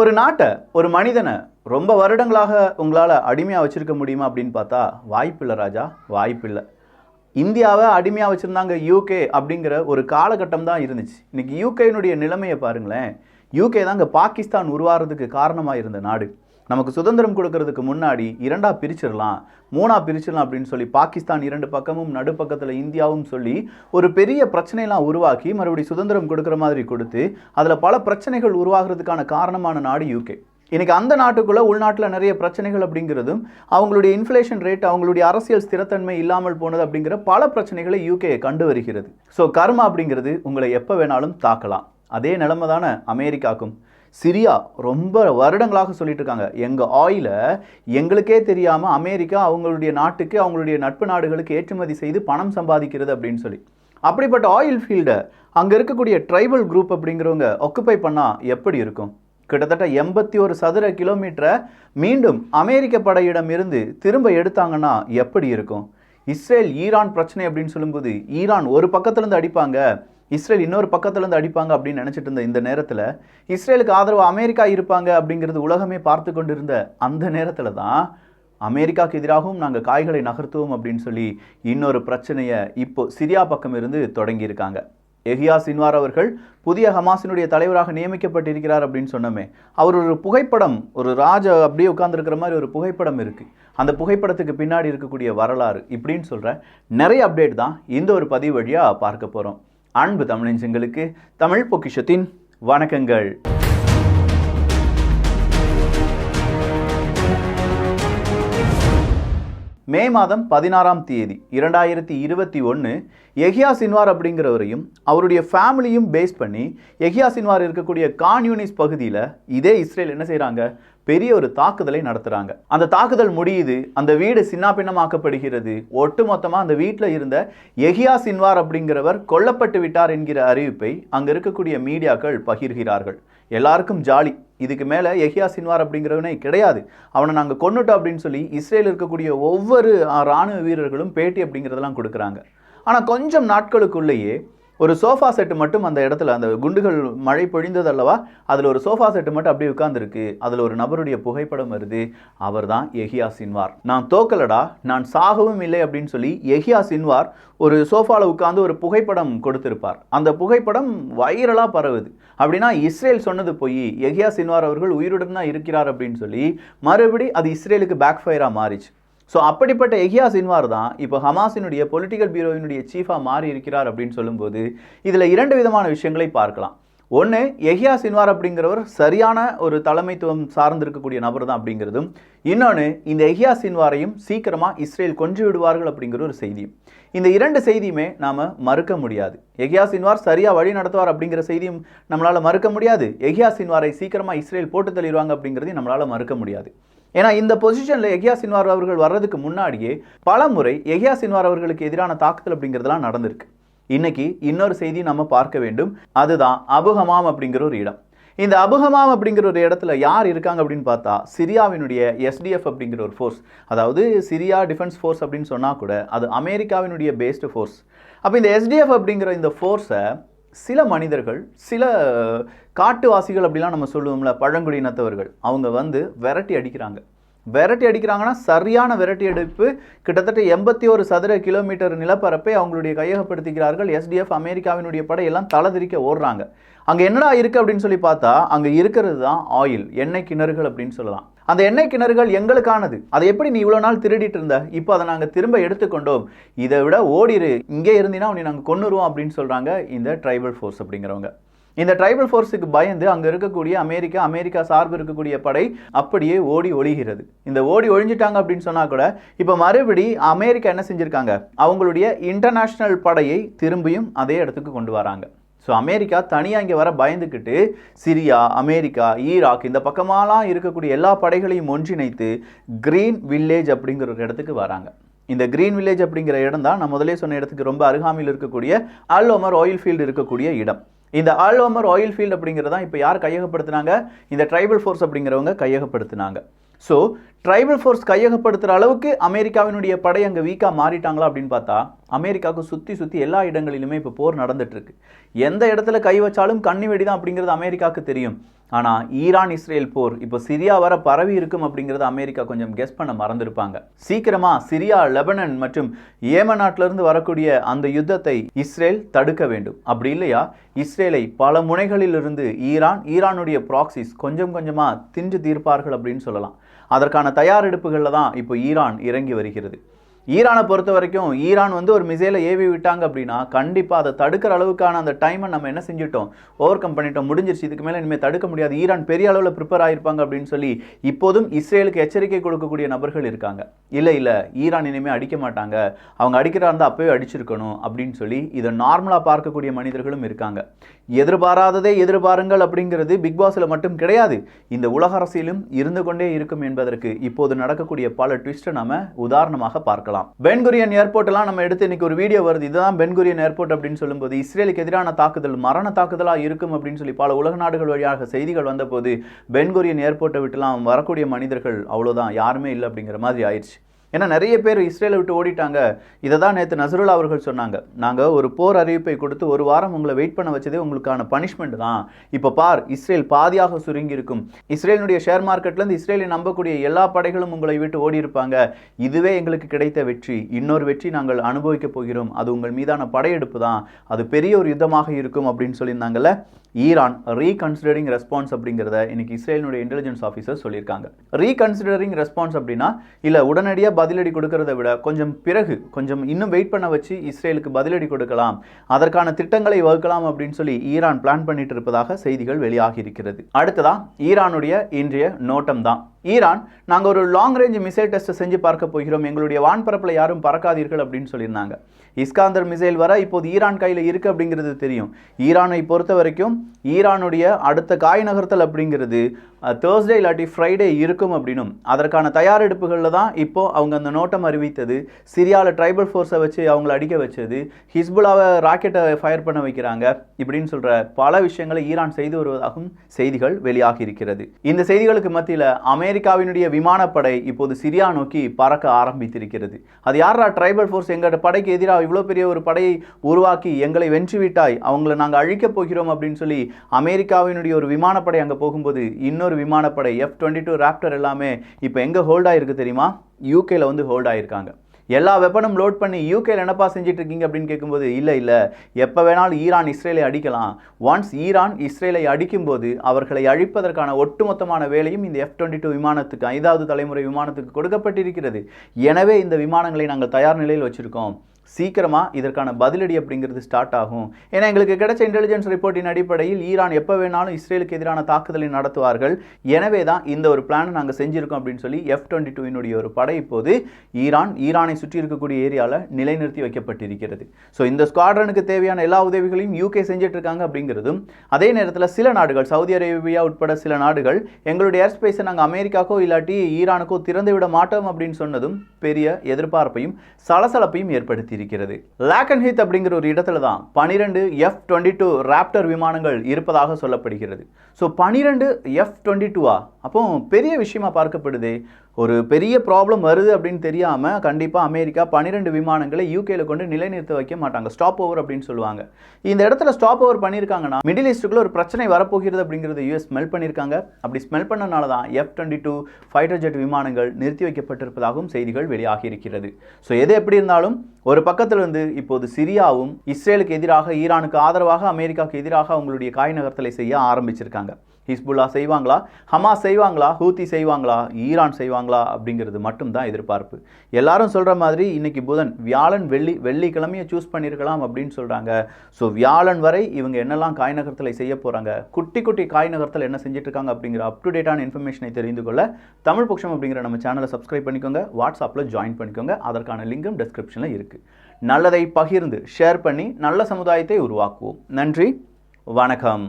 ஒரு நாட்டை ஒரு மனிதனை ரொம்ப வருடங்களாக உங்களால் அடிமையாக வச்சிருக்க முடியுமா அப்படின்னு பார்த்தா வாய்ப்பில்லை ராஜா வாய்ப்பில்லை. இந்தியாவை அடிமையாக வச்சுருந்தாங்க யூகே அப்படிங்கிற ஒரு காலகட்டம் தான் இருந்துச்சு. இன்றைக்கி யூகேனுடைய நிலைமையை பாருங்களேன். யூகே தாங்க பாகிஸ்தான் உருவாகிறதுக்கு காரணமாக இருந்த நாடு. நமக்கு சுதந்திரம் கொடுக்கறதுக்கு முன்னாடி இரண்டா பிரிச்சிடலாம். மூணா பிரிச்சிடலாம் அப்படின்னு சொல்லி பாகிஸ்தான் இரண்டு பக்கமும் நடுப்பக்கத்தில் இந்தியாவும் சொல்லி ஒரு பெரிய பிரச்சனையெல்லாம் உருவாக்கி மறுபடியும் சுதந்திரம் கொடுக்குற மாதிரி கொடுத்து அதில் பல பிரச்சனைகள் உருவாகிறதுக்கான காரணமான நாடு யூகே இன்னைக்கு அந்த நாட்டுக்குள்ளே உள்நாட்டில் நிறைய பிரச்சனைகள் அப்படிங்கிறதும் அவங்களுடைய இன்ஃப்ளேஷன் ரேட் அவங்களுடைய அரசியல் ஸ்திரத்தன்மை இல்லாமல் போனது அப்படிங்கிற பல பிரச்சனைகளை யூகே கண்டு வருகிறது. ஸோ கர்மா அப்படிங்கிறது உங்களை எப்போ வேணாலும் தாக்கலாம். அதே நிலைமை தானே அமெரிக்காக்கும். சிரியா ரொம்ப வருடங்களாக சொல்லிட்டு இருக்காங்க. எங்கள் ஆயிலை எங்களுக்கே தெரியாமல் அமெரிக்கா அவங்களுடைய நாட்டுக்கு அவங்களுடைய நட்பு நாடுகளுக்கு ஏற்றுமதி செய்து பணம் சம்பாதிக்கிறது அப்படின்னு சொல்லி. அப்படிப்பட்ட ஆயில் ஃபீல்டை அங்கே இருக்கக்கூடிய ட்ரைபல் குரூப் அப்படிங்கிறவங்க ஒக்குப்பை பண்ணால் எப்படி இருக்கும்? கிட்டத்தட்ட எண்பத்தி ஒரு சதுர கிலோமீட்டரை மீண்டும் அமெரிக்க படையிடம் இருந்து திரும்ப எடுத்தாங்கன்னா எப்படி இருக்கும்? இஸ்ரேல் ஈரான் பிரச்சனை அப்படின்னு சொல்லும்போது ஈரான் ஒரு பக்கத்துலேருந்து அடிப்பாங்க. இஸ்ரேல் இன்னொரு பக்கத்துலேருந்து அடிப்பாங்க அப்படின்னு நினச்சிட்டு இருந்த இந்த நேரத்தில் இஸ்ரேலுக்கு ஆதரவு அமெரிக்கா இருப்பாங்க அப்படிங்கிறது உலகமே பார்த்து கொண்டிருந்த அந்த நேரத்தில் தான் அமெரிக்காவுக்கு எதிராகவும் நாங்கள் காய்களை நகர்த்துவோம் அப்படின்னு சொல்லி இன்னொரு பிரச்சனையை இப்போ சிரியா பக்கம் இருந்து தொடங்கியிருக்காங்க. எஹியா சின்வார் அவர்கள் புதிய ஹமாஸினுடைய தலைவராக நியமிக்கப்பட்டிருக்கிறார் அப்படின்னு சொன்னோமே அவர் ஒரு புகைப்படம் ஒரு ராஜ அப்படியே உட்கார்ந்துருக்கிற மாதிரி ஒரு புகைப்படம் இருக்குது அந்த புகைப்படத்துக்கு பின்னாடி இருக்கக்கூடிய வரலாறு இப்படின்னு சொல்கிற நிறைய அப்டேட் தான் இந்த ஒரு பதிவு வழியாக பார்க்க போகிறோம் அன்பு தமிழஞ்சங்களுக்கு தமிழ் பொக்கிஷத்தின் வணக்கங்கள். மே மாதம் பதினாறாம் தேதி இரண்டாயிரத்தி இருபத்தி ஒன்று எஹியா சின்வார் அப்படிங்கிறவரையும் அவருடைய ஃபேமிலியும் பேஸ் பண்ணி எஹியா சின்வார் இருக்கக்கூடிய கான்யூனிஸ் பகுதியில் இதே இஸ்ரேல் என்ன செய்கிறாங்க பெரிய ஒரு தாக்குதலை நடத்துகிறாங்க அந்த தாக்குதல் முடியுது அந்த வீடு சின்னாபின்னமாக்கப்படுகிறது. ஒட்டுமொத்தமாக அந்த வீட்டில் இருந்த எஹியா சின்வார் அப்படிங்கிறவர் கொல்லப்பட்டு விட்டார் என்கிற அறிவிப்பை அங்கே இருக்கக்கூடிய மீடியாக்கள் பகிர்கிறார்கள். எல்லாருக்கும் ஜாலி. இதுக்கு மேலே எஹியா சின்வார் அப்படிங்கிறவனே கிடையாது. அவனை நாங்கள் கொன்னுட்டோம் அப்படின்னு சொல்லி இஸ்ரேல் இருக்கக்கூடிய ஒவ்வொரு இராணுவ வீரர்களும் பேட்டி அப்படிங்கிறதெல்லாம் கொடுக்குறாங்க. ஆனால் கொஞ்சம் நாட்களுக்குள்ளேயே ஒரு சோஃபா செட்டு மட்டும் அந்த இடத்துல அந்த குண்டுகள் மழை பொழிந்தது அல்லவா? அதில் ஒரு சோஃபா செட்டு மட்டும் அப்படியே உட்கார்ந்துருக்கு. அதில் ஒரு நபருடைய புகைப்படம் வருது. அவர் தான் எஹியா சின்வார் நான் தோக்கலடா நான் சாகவும் இல்லை அப்படின்னு சொல்லி எஹியா சின்வார் ஒரு சோஃபாவில் உட்கார்ந்து ஒரு புகைப்படம் கொடுத்திருப்பார். அந்த புகைப்படம் வைரலாக பரவுது. அப்படின்னா இஸ்ரேல் சொன்னது போய் எஹியா சின்வார் அவர்கள் உயிருடன் தான் இருக்கிறார் அப்படின்னு சொல்லி மறுபடி அது இஸ்ரேலுக்கு பேக் ஃபயராக மாறிச்சு. ஸோ அப்படிப்பட்ட எஹியா சின்வார் தான் இப்போ ஹமாஸினுடைய பொலிட்டிக்கல் பியூரோவினுடைய சீஃபாக மாறி இருக்கிறார் அப்படின்னு சொல்லும்போது இதில் இரண்டு விதமான விஷயங்களை பார்க்கலாம். ஒன்று எஹியா சின்வார் அப்படிங்கிறவர் சரியான ஒரு தலைமைத்துவம் சார்ந்திருக்கக்கூடிய நபர் தான் அப்படிங்கிறதும். இன்னொன்று இந்த எஹியா சின்வாரையும் சீக்கிரமாக இஸ்ரேல் கொன்று விடுவார்கள் அப்படிங்கிற ஒரு செய்தியும் இந்த இரண்டு செய்தியுமே நாம் மறுக்க முடியாது. எஹியா சின்வார் சரியாக வழி நடத்துவார் அப்படிங்கிற செய்தியும் நம்மளால் மறுக்க முடியாது. எஹியா சின்வாரை சீக்கிரமாக இஸ்ரேல் போட்டு தள்ளிடுவாங்க அப்படிங்கிறதையும் நம்மளால் மறுக்க முடியாது. ஏன்னா இந்த பொசிஷனில் எஹியா சின்வார் அவர்கள் வர்றதுக்கு முன்னாடியே பல முறை எஹியா சின்வார் அவர்களுக்கு எதிரான தாக்குதல் அப்படிங்கிறதுலாம் நடந்திருக்கு. இன்னைக்கு இன்னொரு செய்தி நம்ம பார்க்க வேண்டும். அதுதான் அபுஹமாம் அப்படிங்கிற ஒரு இடம். இந்த அபுஹமாம் அப்படிங்கிற ஒரு இடத்துல யார் இருக்காங்க அப்படின்னு பார்த்தா சிரியாவினுடைய எஸ்டிஎஃப் அப்படிங்கிற ஒரு ஃபோர்ஸ் அதாவது சிரியா டிஃபென்ஸ் ஃபோர்ஸ் அப்படின்னு சொன்னால் கூட அது அமெரிக்காவினுடைய பேஸ்டு ஃபோர்ஸ் அப்போ இந்த எஸ்டிஎஃப் அப்படிங்கிற இந்த ஃபோர்ஸை சில மனிதர்கள் சில காட்டுவாசிகள் அப்படிலாம் நம்ம சொல்லுவோம்ல பழங்குடியினத்தவர்கள் அவங்க வந்து விரட்டி அடிக்கிறாங்க. விரட்டி அடிக்கிறாங்கன்னா சரியான விரட்டி அடிப்பு. கிட்டத்தட்ட எண்பத்தி ஒரு சதுர கிலோமீட்டர் நிலப்பரப்பை அவங்களுடைய கையகப்படுத்திக்கிறார்கள். எஸ்டிஎஃப் அமெரிக்காவினுடைய படையெல்லாம் தலதிரிக்க ஓடுறாங்க. அங்கே என்னடா இருக்குது அப்படின்னு சொல்லி பார்த்தா அங்கே இருக்கிறது தான் ஆயில் எண்ணெய் கிணறுகள் அப்படின்னு சொல்லலாம். அந்த எண்ணெய் கிணறுகள் எங்களுக்கானது. அதை எப்படி நீ இவ்வளோ நாள் திருடிட்டு இருந்த? இப்போ அதை நாங்கள் திரும்ப எடுத்துக்கொண்டோம். இதை விட ஓடிரு. இங்கே இருந்தீங்கன்னா உன்னை நாங்கள் கொண்டுருவோம் அப்படின்னு சொல்கிறாங்க இந்த ட்ரைபல் ஃபோர்ஸ் அப்படிங்கிறவங்க. இந்த ட்ரைபல் ஃபோர்ஸுக்கு பயந்து அங்கே இருக்கக்கூடிய அமெரிக்கா அமெரிக்கா சார்பு இருக்கக்கூடிய படை அப்படியே ஓடி ஒழிகிறது இந்த ஓடி ஒழிஞ்சிட்டாங்க அப்படின்னு சொன்னால் கூட இப்போ மறுபடி அமெரிக்கா என்ன செஞ்சுருக்காங்க? அவங்களுடைய இன்டர்நேஷ்னல் படையை திரும்பியும் அதே இடத்துக்கு கொண்டு வராங்க. ஸோ அமெரிக்கா தனியாக இங்கே வர பயந்துக்கிட்டு சிரியா அமெரிக்கா ஈராக் இந்த பக்கமாலாம் இருக்கக்கூடிய எல்லா படைகளையும் ஒன்றிணைத்து கிரீன் வில்லேஜ் அப்படிங்கிற ஒரு இடத்துக்கு வராங்க. இந்த கிரீன் வில்லேஜ் அப்படிங்கிற இடம் தான் நான் முதலே சொன்ன இடத்துக்கு ரொம்ப அருகாமையில் இருக்கக்கூடிய அல்ஓமர் ஆயில் ஃபீல்டு இருக்கக்கூடிய இடம். இந்த ஆல்ஓமர் ஆயில் ஃபீல்டு அப்படிங்கிறதான் இப்போ யார் கையகப்படுத்தினாங்க? இந்த ட்ரைபல் ஃபோர்ஸ் அப்படிங்கிறவங்க கையகப்படுத்தினாங்க. ஸோ ட்ரைபல் ஃபோர்ஸ் கையகப்படுத்துகிற அளவுக்கு அமெரிக்காவினுடைய படை அங்கே வீக்காக மாறிட்டாங்களா அப்படின்னு பார்த்தா அமெரிக்காவுக்கு சுற்றி சுற்றி எல்லா இடங்களிலுமே இப்போ போர் நடந்துட்டுருக்கு. எந்த இடத்துல கை வச்சாலும் கண்ணி வெடி தான் அப்படிங்கிறது அமெரிக்காவுக்கு தெரியும். ஆனால் ஈரான் இஸ்ரேல் போர் இப்போ சிரியா வர பரவி இருக்கும் அப்படிங்கிறத அமெரிக்கா கொஞ்சம் கெஸ் பண்ண மறந்துருப்பாங்க. சீக்கிரமாக சிரியா லெபனன் மற்றும் ஏமன் நாட்டிலிருந்து வரக்கூடிய அந்த யுத்தத்தை இஸ்ரேல் தடுக்க வேண்டும். அப்படி இல்லையா? இஸ்ரேலை பல முனைகளிலிருந்து ஈரான் ஈரானுடைய ப்ராக்சிஸ் கொஞ்சம் கொஞ்சமாக தின்று தீர்ப்பார்கள் அப்படின்னு சொல்லலாம். அதற்கான தயாரெடுப்புகளில் தான் இப்போ ஈரான் இறங்கி வருகிறது. ஈரானை பொறுத்த வரைக்கும் ஈரான் வந்து ஒரு மிசைலை ஏவி விட்டாங்க அப்படின்னா கண்டிப்பாக அதை தடுக்கிற அளவுக்கான அந்த டைமை நம்ம என்ன செஞ்சுட்டோம்? ஓவர் கம் பண்ணிட்டோம். முடிஞ்சிருச்சு. இதுக்கு மேலே இனிமேல் தடுக்க முடியாது. ஈரான் பெரிய அளவில் ப்ரிப்பேர் ஆகிருப்பாங்க அப்படின்னு சொல்லி இப்போதும் இஸ்ரேலுக்கு எச்சரிக்கை கொடுக்கக்கூடிய நபர்கள் இருக்காங்க. இல்லை இல்லை. ஈரான் இனிமேல் அடிக்க மாட்டாங்க. அவங்க அடிக்கிறா இருந்தால் அப்பவே அடிச்சிருக்கணும் அப்படின்னு சொல்லி இதை நார்மலாக பார்க்கக்கூடிய மனிதர்களும் இருக்காங்க. எதிர்பாராததே எதிர்பாருங்கள் அப்படிங்கிறது பிக் பாஸில் மட்டும் கிடையாது. இந்த உலக அரசியலும் இருந்து கொண்டே இருக்கும் என்பதற்கு இப்போது நடக்கக்கூடிய பல ட்விஸ்ட்டை நாம் உதாரணமாக பார்க்கலாம். பென்குரியன் ஏர்போர்ட்லாம் நம்ம எடுத்து இன்னைக்கு ஒரு வீடியோ வருது. இதுதான் பென்குரியன் ஏர்போர்ட் அப்படின்னு சொல்லும்போது இஸ்ரேலுக்கு எதிரான தாக்குதல் மரண தாக்குதலாக இருக்கும் அப்படின்னு சொல்லி பல உலக நாடுகள் வழியாக செய்திகள் வந்தபோது பென்குரியன் ஏர்போர்ட்டை விட்டுலாம் வரக்கூடிய மனிதர்கள் அவ்வளோதான் யாருமே இல்லை அப்படிங்கிற மாதிரி ஆயிடுச்சு. ஏன்னா நிறைய பேர் இஸ்ரேலை விட்டு ஓடிட்டாங்க. இதை தான் நேற்று நசருல்லா அவர்கள் சொன்னாங்க. நாங்கள் ஒரு போர் அறிவிப்பை கொடுத்து ஒரு வாரம் உங்களை வெயிட் பண்ண வச்சதே உங்களுக்கான பனிஷ்மெண்ட் தான். இப்போ பார் இஸ்ரேல் பாதியாக சுருங்கி இருக்கும். இஸ்ரேலினுடைய ஷேர் மார்க்கெட்லேருந்து இஸ்ரேலை நம்பக்கூடிய எல்லா படைகளும் உங்களை விட்டு ஓடி இருப்பாங்க. இதுவே எங்களுக்கு கிடைத்த வெற்றி. இன்னொரு வெற்றி நாங்கள் அனுபவிக்க போகிறோம். அது உங்கள் மீதான படையெடுப்பு தான். அது பெரிய ஒரு யுத்தமாக இருக்கும் அப்படின்னு சொல்லியிருந்தாங்கல்ல? ஈரான் ரீகன்சிடரிங் ரெஸ்பான்ஸ் அப்படிங்கிறத இன்னைக்கு இஸ்ரேலினுடைய இன்டெலிஜென்ஸ் ஆஃபீஸர் சொல்லியிருக்காங்க. ரீகன்சிடரிங் ரெஸ்பான்ஸ் அப்படின்னா இல்லை உடனடியாக பதிலடி கொடுக்கறத விட கொஞ்சம் பிறகு கொஞ்சம் இன்னும் வெயிட் பண்ண வச்சு இஸ்ரேலுக்கு பதிலடி கொடுக்கலாம். அதற்கான திட்டங்களை வகுக்கலாம் அப்படின்னு சொல்லி ஈரான் பிளான் பண்ணிட்டு இருப்பதாக செய்திகள் வெளியாகி இருக்கிறது. அடுத்ததா ஈரானுடைய இன்றைய நோட்டம் தான் ஈரான் நாங்கள் ஒரு லாங் ரேஞ்ச் மிசைல் டெஸ்ட் செஞ்சு பார்க்க போகிறோம். எங்களுடைய வான்பரப்பில் யாரும் பறக்காதீர்கள் அப்படின்னு சொல்லியிருந்தாங்க. இஸ்காந்தர் மிசைல் வர இப்போது ஈரான் கையில் இருக்குது அப்படிங்கிறது தெரியும். ஈரானை பொறுத்த வரைக்கும் ஈரானுடைய அடுத்த காய் நகர்த்தல் அப்படிங்கிறது தேர்ஸ்டே இல்லாட்டி ஃப்ரைடே இருக்கும் அப்படின்னும். அதற்கான தயாரெடுப்புகளில் தான் இப்போது அவங்க அந்த நோட்டம் அறிவித்தது. சிரியாவில் ட்ரைபல் ஃபோர்ஸை வச்சு அவங்கள அடிக்க வச்சது. ஹிஸ்புல்லாவை ராக்கெட்டை ஃபயர் பண்ண வைக்கிறாங்க. இப்படின்னு சொல்கிற பல விஷயங்களை ஈரான் செய்து வருவதாகவும் செய்திகள் வெளியாகி இருக்கிறது. இந்த செய்திகளுக்கு மத்தியில் அமெரிக்க அமெரிக்காவினுடைய விமானப்படை இப்போது சிரியா நோக்கி பறக்க ஆரம்பித்திருக்கிறது. அது யாரா ட்ரைபல் ஃபோர்ஸ் எங்களோட படைக்கு எதிராக இவ்வளோ பெரிய ஒரு படையை உருவாக்கி எங்களை வென்றுவிட்டாய் அவங்கள நாங்கள் அழிக்கப் போகிறோம் அப்படின்னு சொல்லி அமெரிக்காவினுடைய ஒரு விமானப்படை அங்கே போகும்போது இன்னொரு விமானப்படை எஃப் டுவெண்ட்டி டூ ராப்டர் எல்லாமே இப்போ எங்கே ஹோல்டாக இருக்குது தெரியுமா? யூகேல வந்து ஹோல்ட் ஆயிருக்காங்க. எல்லா வெப்பனும் லோட் பண்ணி யூகேல என்னப்பா செஞ்சுட்டு இருக்கீங்க அப்படின்னு கேட்கும்போது இல்லை இல்லை. எப்போ வேணாலும் ஈரான் இஸ்ரேலை அடிக்கலாம். ஒன்ஸ் ஈரான் இஸ்ரேலை அடிக்கும்போது அவர்களை அழிப்பதற்கான ஒட்டுமொத்தமான வேலையும் இந்த எஃப் டுவெண்ட்டி டூ விமானத்துக்கு ஐந்தாவது தலைமுறை விமானத்துக்கு கொடுக்கப்பட்டிருக்கிறது. எனவே இந்த விமானங்களை நாங்கள் தயார் நிலையில் வச்சுருக்கோம். சீக்கிரமாக இதற்கான பதிலடி அப்படிங்கிறது ஸ்டார்ட் ஆகும். ஏன்னா எங்களுக்கு கிடைச்ச இன்டெலிஜென்ஸ் ரிப்போர்ட்டின் அடிப்படையில் ஈரான் எப்போ வேணாலும் இஸ்ரேலுக்கு எதிரான தாக்குதலை நடத்துவார்கள். எனவே தான் இந்த ஒரு பிளானை நாங்கள் செஞ்சுருக்கோம் அப்படின்னு சொல்லி எஃப் டுவெண்ட்டி டூவினுடைய ஒரு படை இப்போது ஈரான் ஈரானை சுற்றி இருக்கக்கூடிய ஏரியாவில் நிலைநிறுத்தி வைக்கப்பட்டிருக்கிறது. ஸோ இந்த ஸ்குவாட்ரனுக்கு தேவையான எல்லா உதவிகளையும் யூகே செஞ்சுட்டு இருக்காங்க அப்படிங்கிறதும் அதே நேரத்தில் சில நாடுகள் சவுதி அரேபியா உட்பட சில நாடுகள் எங்களுடைய ஏர் ஸ்பேஸை நாங்கள் அமெரிக்காக்கோ இல்லாட்டி ஈரானுக்கோ திறந்து விட மாட்டோம் அப்படின்னு சொன்னதும் பெரிய எதிர்பார்ப்பையும் சலசலப்பையும் ஏற்படுத்தி இருக்கிறது. அண்ட் ஹித் அப்படிங்கிற ஒரு இடத்துல தான் பனிரெண்டு எஃப் டுவெண்ட்டி டூ ராப்டர் விமானங்கள் இருப்பதாக சொல்லப்படுகிறது. ஸோ பனிரெண்டு எஃப் டுவெண்ட்டி டூவா அப்போ பெரிய விஷயமா பார்க்கப்படுது. ஒரு பெரிய ப்ராப்ளம் வருது அப்படின்னு தெரியாமல் கண்டிப்பாக அமெரிக்கா பன்னிரெண்டு விமானங்களை யூகேல கொண்டு நிலைநிறுத்த வைக்க மாட்டாங்க. ஸ்டாப் ஓவர் அப்படின்னு சொல்லுவாங்க. இந்த இடத்துல ஸ்டாப் ஓவர் பண்ணியிருக்காங்கன்னா மிடில் ஈஸ்ட்டுக்குள்ள ஒரு பிரச்சனை வரப்போகிறது அப்படிங்கிறது யூஎஸ் ஸ்மெல் பண்ணியிருக்காங்க. அப்படி ஸ்மெல் பண்ணனால தான் F twenty two fighter jet விமானங்கள் நிறுத்தி வைக்கப்பட்டிருப்பதாகவும் செய்திகள் வெளியாகி இருக்கிறது ஸோ எது எப்படி இருந்தாலும் ஒரு பக்கத்திலிருந்து இப்போது சிரியாவும் இஸ்ரேலுக்கு எதிராக ஈரானுக்கு ஆதரவாக அமெரிக்காவுக்கு எதிராக அவங்களுடைய காய் நகர்த்தலை செய்ய ஆரம்பிச்சிருக்காங்க. ஹிஸ்புல்லா செய்வாங்களா? ஹமாஸ் செய்வாங்களா? ஹூத்தி செய்வாங்களா? ஈரான் செய்வாங்களா? அப்படிங்கிறது மட்டும்தான் எதிர்பார்ப்பு. எல்லாரும் சொல்கிற மாதிரி இன்னைக்கு புதன் வியாழன் வெள்ளி வெள்ளிக்கிழமையை சூஸ் பண்ணியிருக்கலாம் அப்படின்னு சொல்கிறாங்க ஸோ வியாழன் வரை இவங்க என்னெல்லாம் காய் நகர்த்தலை செய்ய போகிறாங்க குட்டி குட்டி காய்நகரத்தில் என்ன செஞ்சுட்டு இருக்காங்க அப்படிங்கிற அப் டு டேட்டான இன்ஃபர்மேஷனை தெரிந்து கொள்ள தமிழ் பட்சம் அப்படிங்கிற நம்ம சேனலை சப்ஸ்கிரைப் பண்ணிக்கோங்க. வாட்ஸ்அப்பில் ஜாயின் பண்ணிக்கோங்க. அதற்கான லிங்கும் டிஸ்கிரிப்ஷனில் இருக்குது நல்லதை பகிர்ந்து ஷேர் பண்ணி நல்ல சமுதாயத்தை உருவாக்குவோம். நன்றி. வணக்கம்.